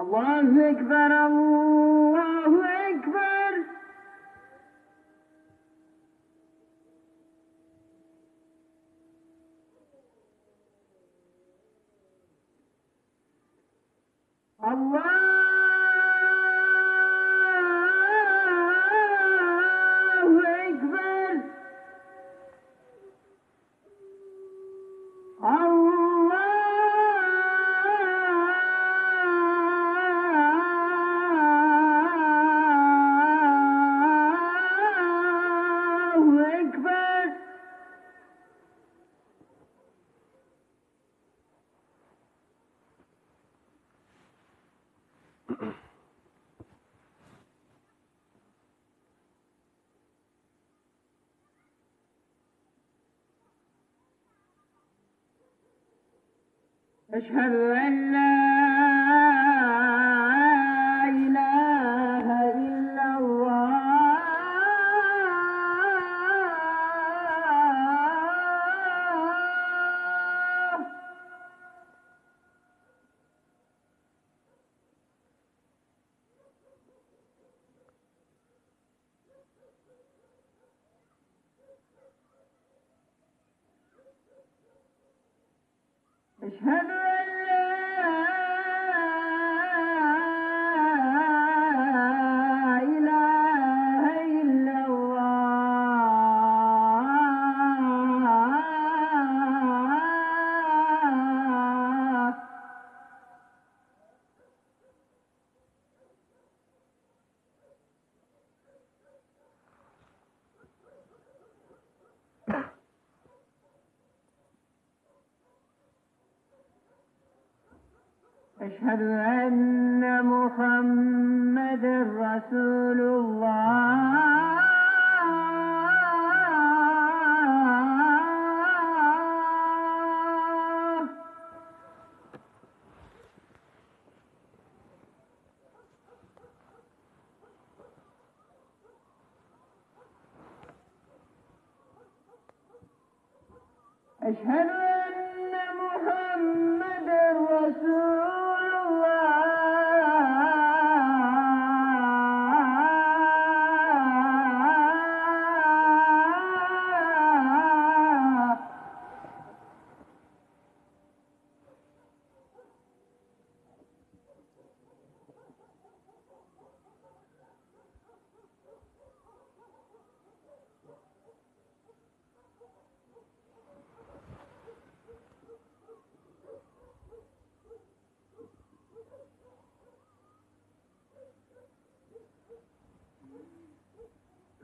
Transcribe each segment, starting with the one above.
الله أكبر الله أكبر أشهد أن لا أشهد اشهدوا أشهد أن محمد رسول الله. أشهد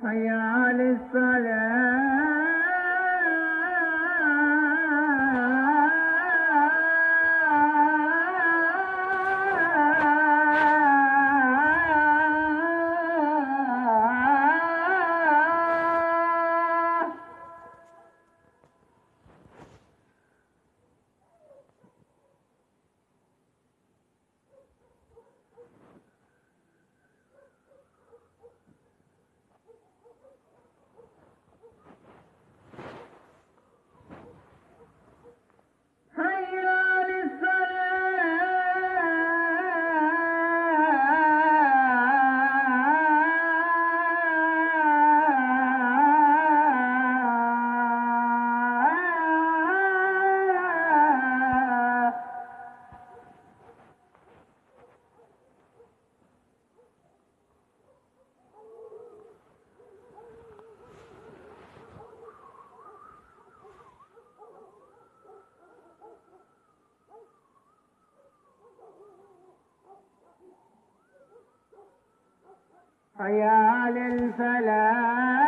حي على الصلاة حيا الفلاح.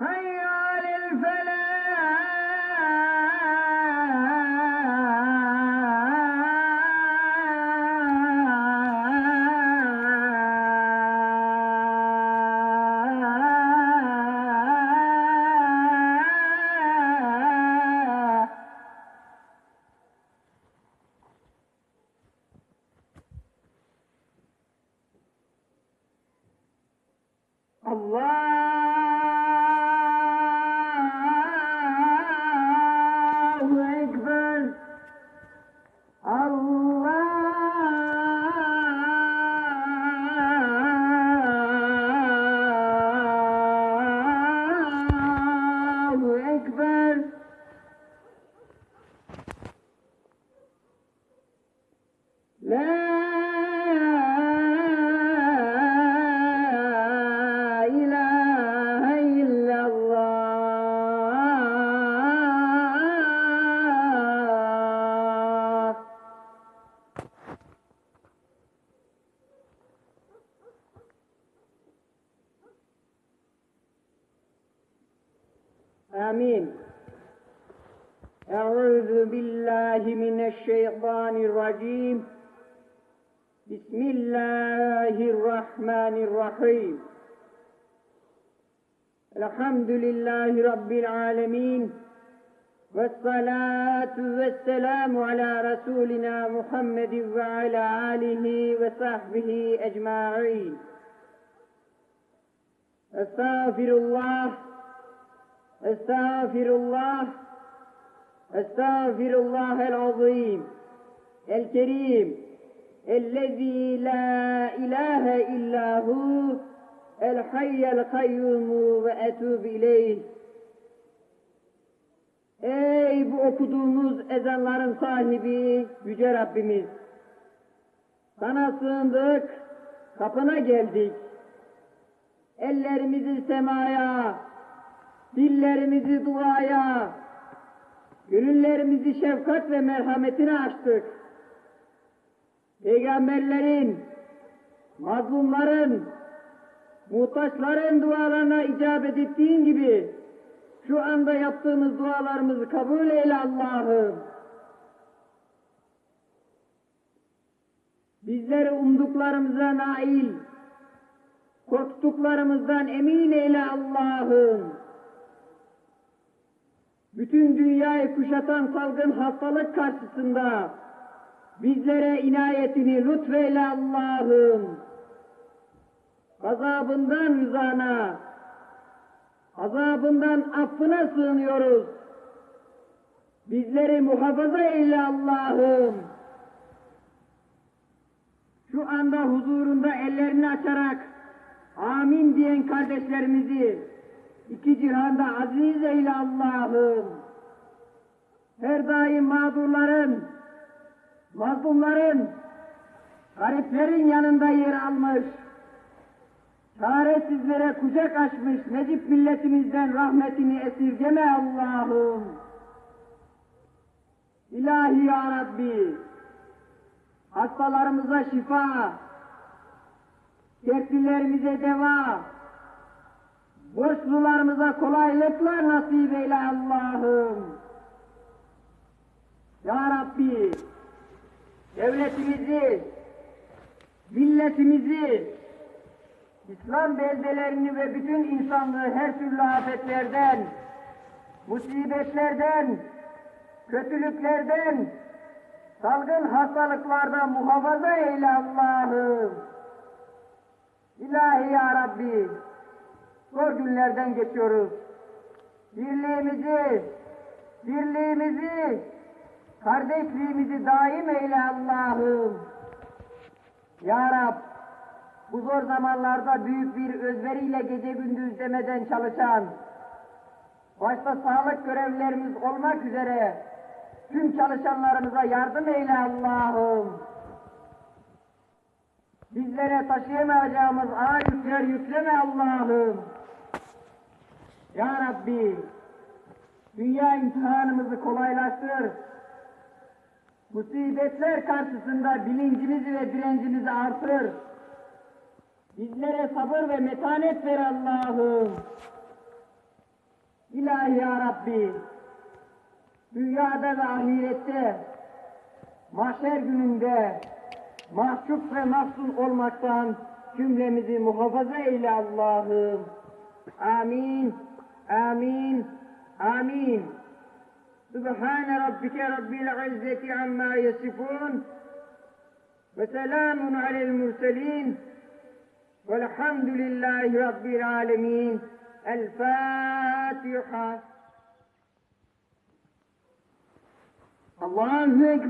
هيا الله. الشيطان الرجيم. بسم الله الرحمن الرحيم. الحمد لله رب العالمين. والصلاة والسلام على رسولنا محمد وعلى آله وصحبه أجمعين. أستغفر الله أستغفر الله أستغفر الله العظيم الكريم الذي لا إله إلا هو الحي القيوم وأتوب إليه Ey bu okuduğumuz ezanların sahibi Yüce Rabbimiz! Sana sığındık, kapına geldik. Ellerimizi semaya, dillerimizi duaya, gönüllerimizi şefkat ve merhametine açtık. Peygamberlerin, mazlumların, muhtaçların dualarına icabet ettiğin gibi şu anda yaptığımız dualarımızı kabul eyle Allah'ım. Bizleri umduklarımıza nail, korktuklarımızdan emin eyle Allah'ım. Bütün dünyayı kuşatan salgın hastalık karşısında bizlere inayetini lütfeyle Allah'ım. Gazabından rızana, azabından affına sığınıyoruz. Bizleri muhafaza eyle Allah'ım. Şu anda huzurunda ellerini açarak amin diyen kardeşlerimizi iki cihanda aziz eyle Allah'ım. Her daim mağdurların, mazlumların, gariplerin yanında yer almış, çaresizlere kucak açmış Necip milletimizden rahmetini esirgeme Allah'ım. İlahi ya Rabbi, hastalarımıza şifa, dertlilerimize deva, borçlularımıza kolaylıklar nasip eyle Allah'ım. Ya Rabbi, devletimizi, milletimizi, İslam beldelerini ve bütün insanlığı her türlü afetlerden, musibetlerden, kötülüklerden, salgın hastalıklardan muhafaza eyle Allah'ım. İlahi ya Rabbi, zor günlerden geçiyoruz. Birliğimizi, birliğimizi, kardeşliğimizi daim eyle Allah'ım. Ya Rab, bu zor zamanlarda büyük bir özveriyle gece gündüz demeden çalışan, başta sağlık görevlilerimiz olmak üzere tüm çalışanlarımıza yardım eyle Allah'ım. Bizlere taşıyamayacağımız ağır yükler yükleme Allah'ım. Ya Rabbi, dünya imtihanımızı kolaylaştır. Musibetler karşısında bilincimizi ve direncimizi artır. Bizlere sabır ve metanet ver Allah'ım. İlahi ya Rabbi, dünyada ve ahirette, mahşer gününde mahcup ve mahzun olmaktan cümlemizi muhafaza eyle Allah'ım. Amin, آمين. آمين. سبحان ربك رب العزة عما يصفون وسلام على المرسلين والحمد لله رب العالمين. الفاتحة. الله أكبر.